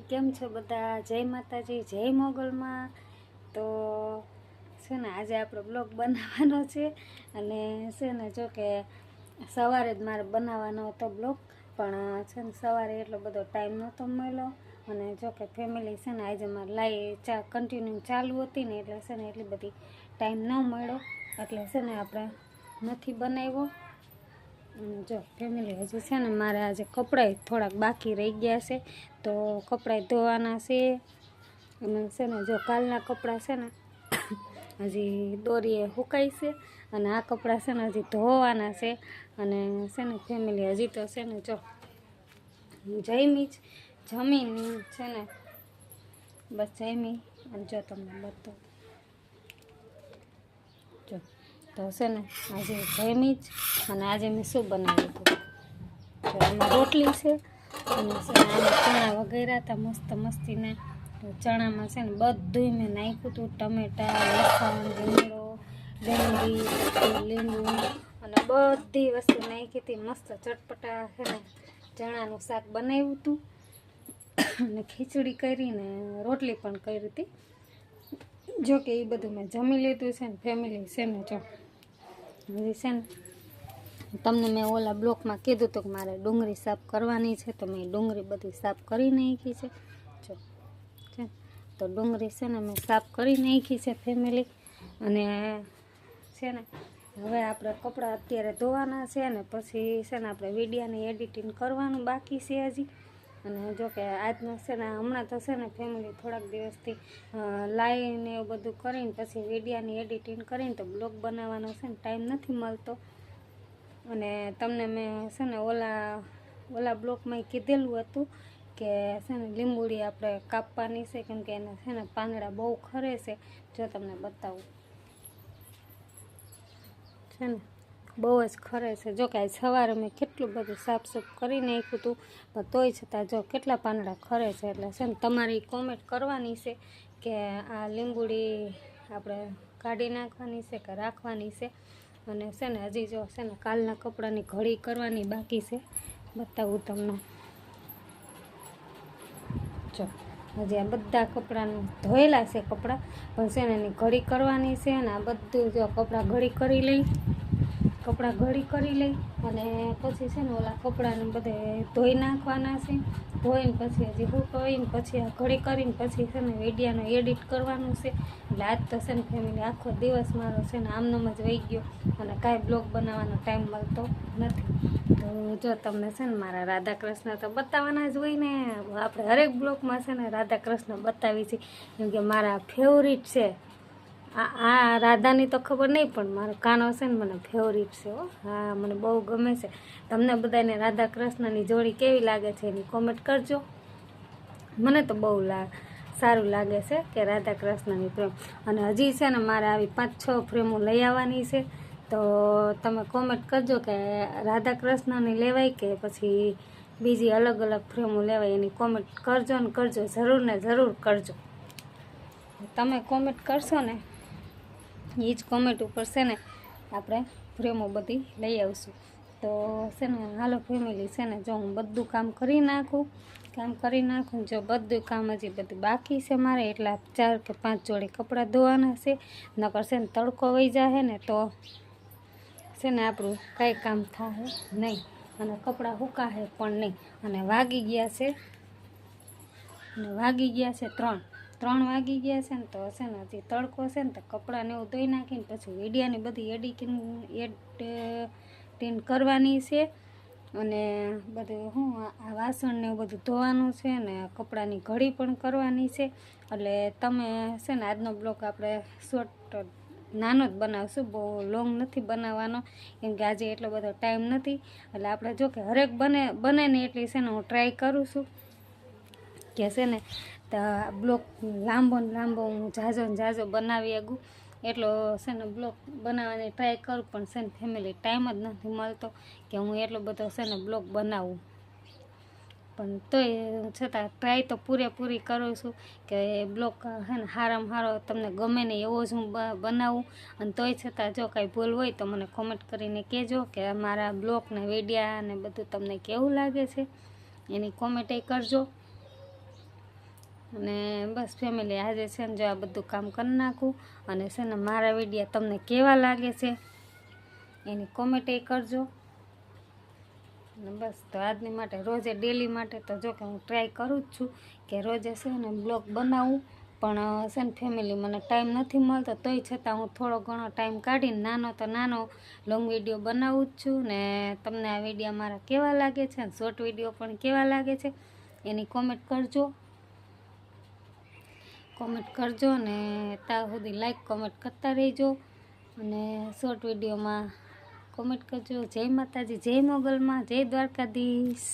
કેમ છો બધા? જય માતાજી, જય મોગલમાં. તો છે ને, આજે આપણો બ્લોગ બનાવવાનો છે. અને છે ને, જો કે સવારે જ મારે બનાવવાનો હતો બ્લોગ, પણ છે ને, સવારે એટલો બધો ટાઈમ નહોતો મળ્યો. અને જો કે ફેમિલી છે ને, આજે મારે લાઈ ચા કન્ટિન્યુ ચાલુ હતી ને, એટલે છે ને, એટલી બધી ટાઈમ ન મળ્યો. એટલે છે ને, આપણે નથી બનાવ્યો. જો ફેમિલી હજી છે ને, મારે આજે કપડાં થોડાક બાકી રહી ગયા છે. તો કપડાં ધોવાના છે. અને છે ને, જો કાલના કપડાં છે ને, હજી દોરીએ સુકાય છે. અને આ કપડાં છે ને, હજી ધોવાના છે. અને છે ને ફેમિલી હજી તો છે ને, જો, જમી જ, જમીન છે ને, બસ જમી. અને જો તમને બધું જો તો છે ને, આજે જમી જ અને આજે મેં શું બનાવ્યું હતું? એમાં રોટલી છે અને આમાં ચણા વગેરે હતા મસ્ત મસ્તીને. તો ચણામાં છે ને બધુંય મેં નાખ્યું હતું. ટમેટા, લસણ લીમડો ડુંગળી લીંબુ અને બધી વસ્તુ નાખી હતી. મસ્ત ચટપટા છે ને ચણાનું શાક બનાવ્યું હતું. અને ખીચડી કરીને રોટલી પણ કરી હતી. જો કે એ બધું મેં જમી લીધું છે ને ફેમિલી છે ને જો. હજી છે ને, તમને મેં ઓલા બ્લોકમાં કીધું હતું કે મારે ડુંગળી સાફ કરવાની છે, તો મેં ડુંગળી બધી સાફ કરી નાખી છે. જો, છે તો ડુંગળી છે ને મેં સાફ કરી નાખી છે ફેમિલી અને છે ને, હવે આપણે કપડાં અત્યારે ધોવાના છે ને, પછી છે ને આપણે વિડીયાની એડિટિંગ કરવાનું બાકી છે હજી. અને જો કે આજનો છે ને, હમણાં તો છે ને ફેમિલી થોડાક દિવસથી લાઈને એવું બધું કરીને, પછી વિડીયાની એડિટિંગ કરીને તો બ્લોગ બનાવવાનો છે ને ટાઈમ નથી મળતો. અને તમને મેં છે ને ઓલા ઓલા બ્લોકમાં કીધેલું હતું કે છે ને લીંબુડી આપણે કાપવાની છે, કેમ કે એના છે ને પાંદડા બહુ ખરે છે. જો તમને બતાવું. છે ને? બહુ જ ખરે છે. જો કે સવારે મેં કેટલું બધું સાફ સૂફ કરી નાખ્યું હતું પણ તોય છતાં જો કેટલા પાંદડા ખરે છે એટલે છે ને તમારી કોમેન્ટ કરવાની છે કે આ લીંબુડી આપણે કાઢી નાખવાની છે કે રાખવાની છે? અને છે ને હજી જો છે ને કાલના કપડાની ઘડી કરવાની બાકી છે. બતાવું તમને. જો, હજી આ બધા કપડાં ધોયેલા છે કપડાં, પણ છે ને એની ઘડી કરવાની છે અને આ બધું જો કપડાં ઘડી કરી લઈ. કપડાં ઘડી કરી લઈ અને પછી છે ને ઓલા કપડાને બધે ધોઈ નાખવાના છે. ધોઈને પછી હજી સુકવીને પછી આ ઘડી કરીને પછી છે ને વિડીયાનો એડિટ કરવાનું છે. એટલે આજ તો છે ને ફેમિલી આખો દિવસ મારો છે ને આમનામ જ વહી ગયો અને કાંઈ બ્લોગ બનાવવાનો ટાઈમ મળતો નથી. તો જો તમને છે ને મારા રાધા કૃષ્ણ તો બતાવવાના જ હોય ને, આપણે હરેક બ્લોગમાં છે ને રાધા કૃષ્ણ બતાવી છે. કેમ કે મારા ફેવરિટ છે. આ રાધાની તો ખબર નહીં, પણ મારો કાનો છે ને મને ફેવરિટ છે હો. હા, મને બહુ ગમે છે. તમને બધાને રાધા કૃષ્ણની જોડી કેવી લાગે છે એની કોમેન્ટ કરજો. મને તો બહુ સારું લાગે છે કે રાધા કૃષ્ણની પ્રેમ. અને હજી છે ને મારે આવી પાંચ છ ફ્રેમો લઈ આવવાની છે. તો તમે કોમેન્ટ કરજો કે રાધા કૃષ્ણની લેવાય કે પછી બીજી અલગ અલગ ફ્રેમો લેવાય એની કોમેન્ટ કરજો ને કરજો. જરૂર ને જરૂર કરજો. તમે કોમેન્ટ કરશો ને એ જ કોમેન્ટ ઉપર છે ને, આપણે ફ્રેમો બધી લઈ આવશું. તો છે ને, હાલો ફેમિલી છે ને, જો હું બધું કામ કરી નાખું, કામ કરી નાખું, જો બધું કામ હજી બધું બાકી છે મારે, એટલા ચાર કે પાંચ જોડી કપડાં ધોવાના છે, નકર છે ને તડકો વહી જાય ને તો છે ને આપણું કાંઈ કામ થાય નહીં, અને કપડાં સુકાશે પણ નહીં. અને વાગી ગયા છે, અને વાગી ગયા છે ત્રણ. ત્રણ વાગી ગયા છે ને તો હશે ને હજી તડકો છે ને તો કપડાને એવું ધોઈ નાખીને પછી વિડીયાની બધી એડિટિંગ એડિટિંગ કરવાની છે. અને બધું હું આ વાસણને એવું બધું ધોવાનું છે ને કપડાની ઘડી પણ કરવાની છે. એટલે તમે છે ને આજનો બ્લોગ આપણે શોર્ટ નાનો જ બનાવશું, બહુ લોંગ નથી બનાવવાનો, કેમ કે આજે એટલો બધો ટાઈમ નથી. એટલે આપણે જો કે હરેક બને બને ને એટલી છે ને હું ટ્રાય કરું છું. કે છે ને, તો બ્લોક લાંબો ને લાંબો હું જાજો ને જાજો બનાવી આગું. એટલો છે ને બ્લોક બનાવવાની ટ્રાય કરું, પણ છે ને ફેમિલી ટાઈમ જ નથી મળતો કે હું એટલો બધો છે ને બ્લોક બનાવું. પણ તોય છતાં ટ્રાય તો પૂરેપૂરી કરું છું કે બ્લોક છે ને હારામાં હારો તમને ગમે ને એવો જ હું બનાવું. અને તોય છતાં જો કાંઈ ભૂલ હોય તો મને કોમેન્ટ કરીને કહેજો કે મારા બ્લોગ ને વિડીયા ને બધું તમને કેવું લાગે છે. એની કોમેન્ટ કરજો. અને બસ ફેમિલી આજે છે ને જો આ બધું કામ કરી નાખું અને છે ને મારા વિડીયા તમને કેવા લાગે છે એની કોમેન્ટ એ કરજો. અને બસ તો આજની માટે, રોજે ડેલી માટે તો જો કે હું ટ્રાય કરું જ છું કે રોજે છે ને બ્લોગ બનાવું. પણ છે ને ફેમિલી મને ટાઈમ નથી મળતો, તોય છતાં હું થોડો ઘણો ટાઈમ કાઢીને નાનો તો નાનો લોંગ વીડિયો બનાવું જ છું. ને તમને આ વિડીયા મારા કેવા લાગે છે શોર્ટ વીડિયો પણ કેવા લાગે છે એની કોમેન્ટ કરજો. કોમેન્ટ કરજો ને ત્યાં સુધી લાઈક કોમેન્ટ કરતા રહેજો. અને શોર્ટ વિડીયોમાં કોમેન્ટ કરજો. જય માતાજી, જય મોગલમાં, જય દ્વારકાધીશ.